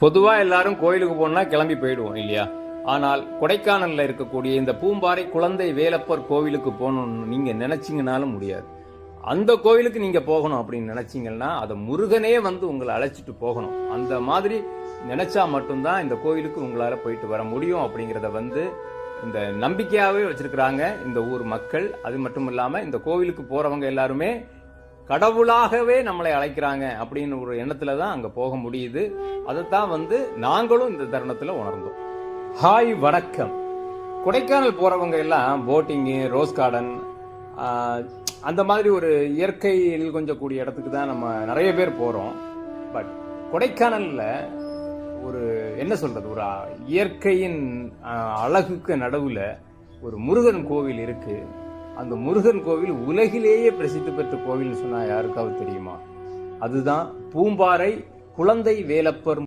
பொதுவாக எல்லாரும் கோயிலுக்கு போனால் கிளம்பி போயிடுவோம் இல்லையா? ஆனால் கொடைக்கானலில் இருக்கக்கூடிய இந்த பூம்பாறை குழந்தை வேலப்பர் கோவிலுக்கு போகணும்னு நீங்கள் நினச்சிங்கனாலும் முடியாது. அந்த கோவிலுக்கு நீங்கள் போகணும் அப்படின்னு நினச்சிங்கன்னா அதை முருகனே வந்து உங்களை அழைச்சிட்டு போகணும். அந்த மாதிரி நினச்சா மட்டும்தான் இந்த கோவிலுக்கு உங்களால் போயிட்டு வர முடியும் அப்படிங்கிறத வந்து இந்த நம்பிக்கையாகவே வச்சுருக்கிறாங்க இந்த ஊர் மக்கள். அது மட்டும் இல்லாமல் இந்த கோவிலுக்கு போகிறவங்க எல்லாருமே கடவுளாகவே நம்மளை அழைக்கிறாங்க அப்படின்னு ஒரு எண்ணத்துல தான் அங்க போக முடியுது. அதைத்தான் வந்து நாங்களும் இந்த தருணத்துல உணர்ந்தோம். ஹாய் வணக்கம். கொடைக்கானல் போறவங்க எல்லாம் போட்டிங்கு ரோஸ் கார்டன் அந்த மாதிரி ஒரு இயற்கையில் கொஞ்சம் கூடிய இடத்துக்கு தான் நம்ம நிறைய பேர் போறோம். பட் கொடைக்கானல்ல ஒரு என்ன சொல்றது ஒரு இயற்கையின் அழகுக்கு நடுவுல ஒரு முருகன் கோவில் இருக்கு. அந்த முருகன் கோவில் உலகிலேயே பிரசித்தி பெற்ற கோவில்னு சொன்னா யாருக்காவது தெரியுமா? அதுதான் பூம்பாறை குழந்தை வேலப்பர்